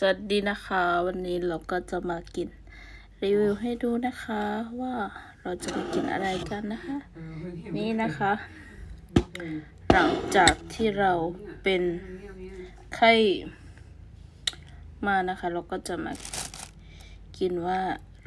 สวัสดีนะคะ วันนี้เราก็จะมากิน รีวิวให้ดูนะคะว่าเราจะไปกินอะไรกันนะคะ นี่นะคะ หลังจากที่เราเป็นไข้มานะคะ เราก็จะมากินว่า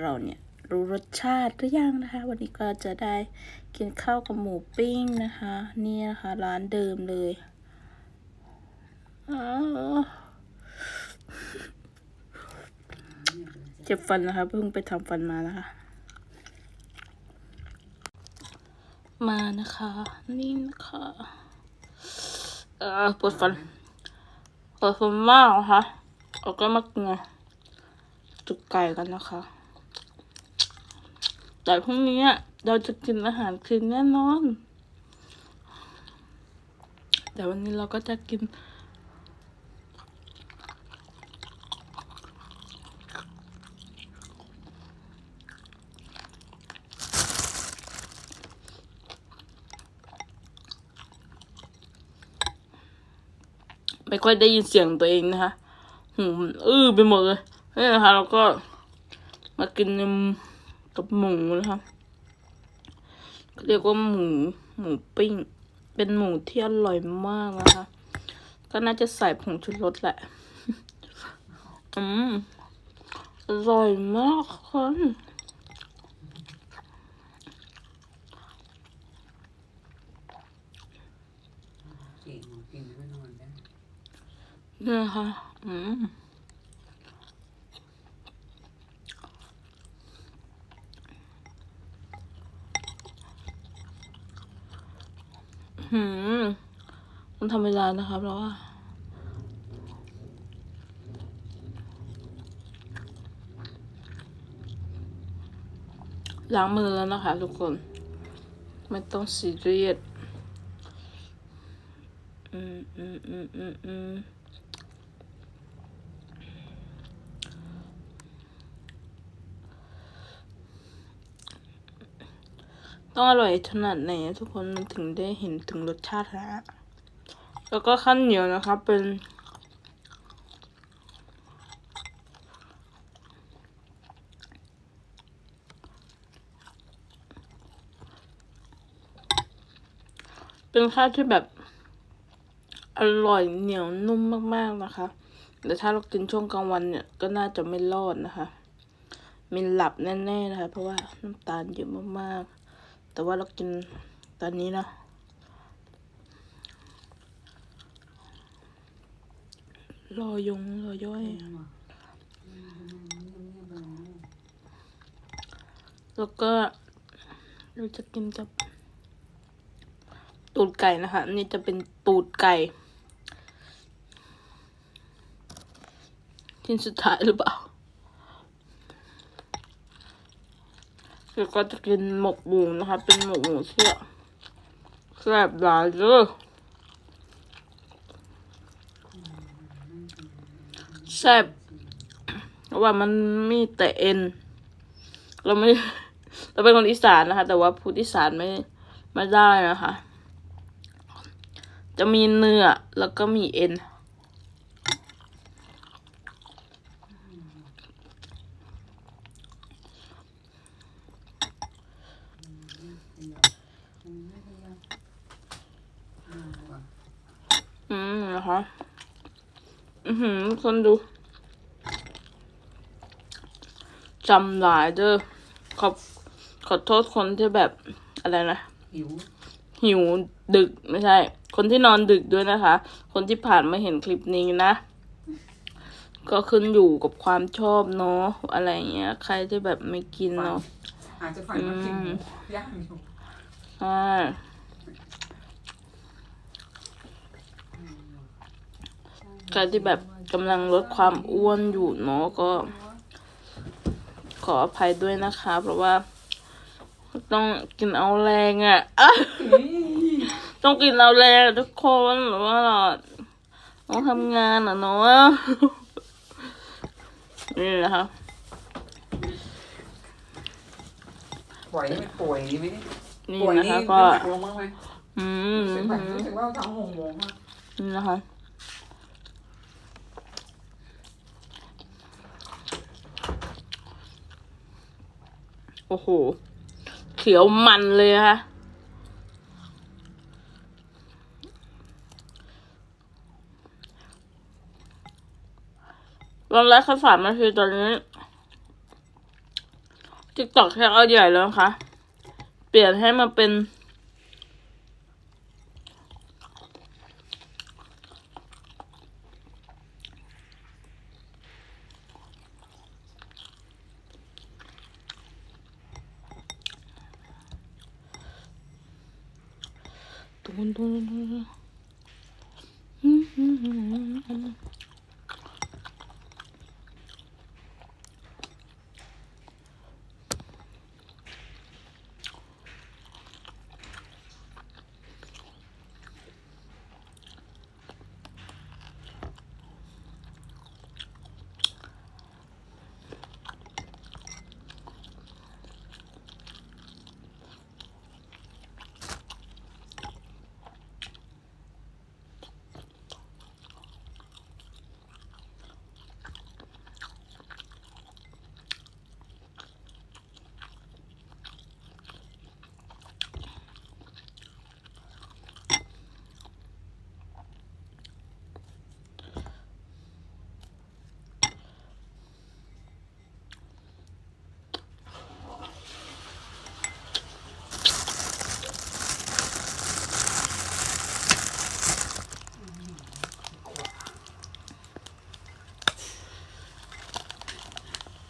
เราเนี่ยรู้รสชาติหรือยังนะคะ วันนี้ก็จะได้กินข้าวกับหมูปิ้งนะคะ นี่นะคะ ร้านเดิมเลยอ้าว เจ็บฟันนะคะเพิ่งไปทำฟันมานะคะ มานะคะ นี่นะคะเออปวดฟันปวดฟันมากนะคะเราก็มากินจุกไก่กันนะคะ แต่พรุ่งนี้เราจะกินอาหารคลีนแน่นอน แต่วันนี้เราก็จะกิน ค่อยได้ยินเสียงตัวเองนะคะหูมันอื้อไปหมดเลยนี่นะคะเราก็มากินกับหมูนะคะเรียกว่าหมูหมูปิ้ง เป็นหมูที่อร่อยมากนะคะ ก็น่าจะใส่ผงชูรสแหละ อืมอร่อยมากค่ะ เก่งกินไม่นอนได้ นี่นะคะอืมหืมต้องทำเวลานะครับเพราะว่าล้างมือแล้วนะคะทุกคน ไม่ต้องซีเรียสอืมอืมอืมอืมอืม ต้องอร่อยขนาดไหนทุกคนมันถึงได้เห็นถึงรสชาติฮะแล้วก็ข้าวเหนียวนะคะเป็น เป็นข้าวที่แบบ อร่อยเหนียวนุ่มมากๆนะคะแต่ถ้าเรากินช่วงกลางวันเนี่ยก็น่าจะไม่รอดนะคะ มีหลับแน่ๆนะคะ เพราะว่าน้ำตาลเยอะมากๆ แต่ว่าเรากินตอนนี้นะรอยงรอย่อย แล้วก็เราจะกินกับตูดไก่นะคะอันนี่จะเป็นตูดไก่ชิ้นสุดท้ายหรือเปล่า แล้วก็จะกินหมกหมูนะคะเป็นหมกหมูเชื่อแซ่บหลายเลยแซ่บเพราะว่ามันมีแต่เอ็น เราไม่เราเป็นคนอีสานนะคะ แต่ว่าพูดอีสานไม่ไม่ได้นะคะ จะมีเนื้อแล้วก็มีเอ็น อืม นะคะ อือหือคนดูจำหลายเด้อขอบขอโทษคนที่แบบอะไรนะ หิว หิวดึกไม่ใช่ คนที่นอนดึกด้วยนะคะ คนที่ผ่านมาเห็นคลิปนี้นะ ก็ขึ้นอยู่กับความชอบเนาะอะไรเงี้ย ใครที่แบบไม่กินเนาะอาจจะฝันว่ากินหมูย่างอยู่ใช่ใครที่แบบกำลังลดความอ้วนอยู่เนาะก็ ขออภัยด้วยนะคะ เพราะว่า ต้องกินเอาแรงอะ่ะอะ ต้องกินเอาแรงทุกคนหรือว่าเราต้องทำงานอะเนาะนี่นะคะป่วยนี่ไม่ป่วยนี่ไม่ได้นี่ป่วยนะนี่คะน้ำก็หนักลงบ้างไหมอืมรู้สึกแบบรู้สึกว่าท้องงงๆมากนี่นะคะ โอ้โห เขียวมันเลยนะคะวันแรกแค่สามนาทีตอนนี้ติ๊กตอกแค่เอาใหญ่แล้วนะคะเปลี่ยนให้มันเป็น Dun dun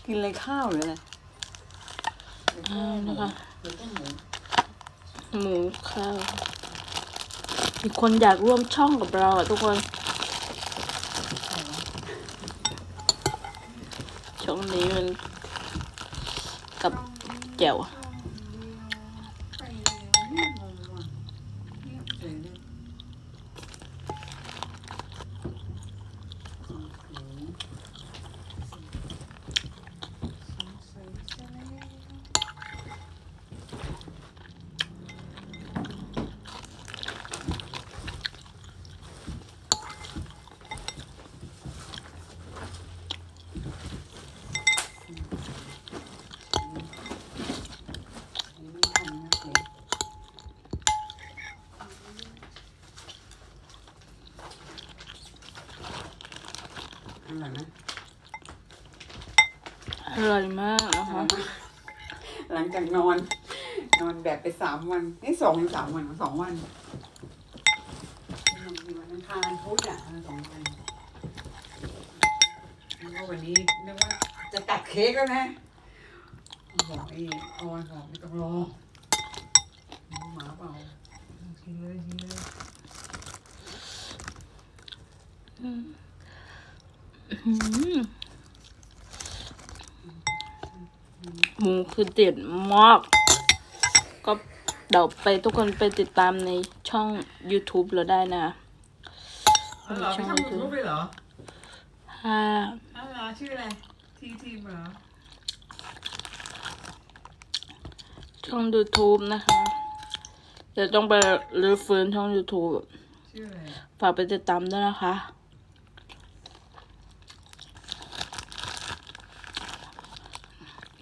กินอะไรข้าวหรืออะไรอ่านะคะเดี๋ยวต้องหมูหมูข้าว มีคนอยากร่วมช่องกับเราอะทุกคน ช่องนี้มันกับแจ่วไปแล้วเนี่ยงงว่ะเงียบเฉยเลยอืมอืมสงสัยจะ ไม่ทำนะเจ๊อร่อยไหม อร่อยมากนะคะหลังจากนอน นอนแบบไปสามวันนี่สองหรือสามวันสองวันนอนที่วันอังคารพุธอะเออสองวันแล้วก็วันนี้นึกว่าจะตัดเค้กแล้วนะบอกไอ้ออนบอกไม่ต้องรอหมาเปล่ากินเลยกินเลยอืม หมูคือเด็ดมาก ก็เดี๋ยวไปทุกคนไปติดตามในช่อง YouTube เราได้นะอ๋อเหรอไม่ทำยูทูบเลยเหรอค่ะอ๋อเหรอชื่ออะไรทีทีมเหรอช่อง YouTube นะคะ เดี๋ยวต้องไปรื้อฟื้นช่อง YouTube ชื่ออะไร ฝากไปติดตามด้วยนะคะ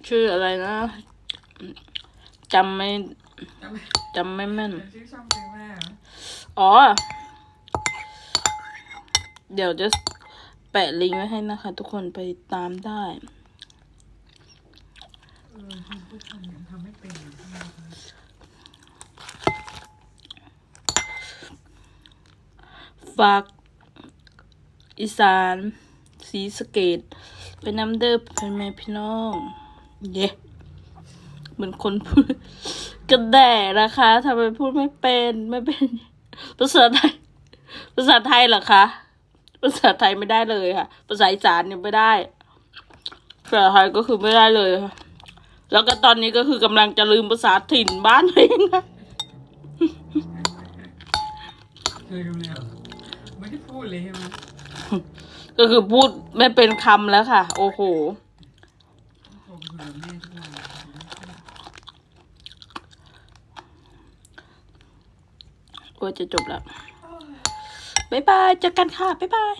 ชื่ออะไรนะจำไม่จำไม่จำไม่แม่น ชื่อช่องเพลงแม่เหรออ๋อ เดี๋ยวจะแปะลิงก์ไว้ให้นะคะ ทุกคนไปตามได้ เออพูดทำยังทำไม่เป็นอยู่ที่นี่ฝากอีสานสีสะเกตเป็นน้ำเด้อพ่อแม่พี่น้อง เย้เหมือนคนพูดกระแดะนะคะทำไมพูดไม่เป็นไม่เป็น ภาษาไทย ภาษาไทยเหรอคะ ภาษาไทยไม่ได้เลยค่ะ ภาษาอีสานเนี่ยไม่ได้ ภาษาไทยก็คือไม่ได้เลยค่ะ แล้วก็ตอนนี้ก็คือกำลังจะลืมภาษาถิ่นบ้านตัวเองค่ะเคยดูเลยเหรอไม่ได้พูดเลยใช่ไหมก็คือพูดไม่เป็นคำแล้วค่ะ โอ้โห โทรไปคุยกับแม่ทุกวัน กลัวจะจบแล้ว บ๊ายบาย เจอกันค่ะ บ๊ายบาย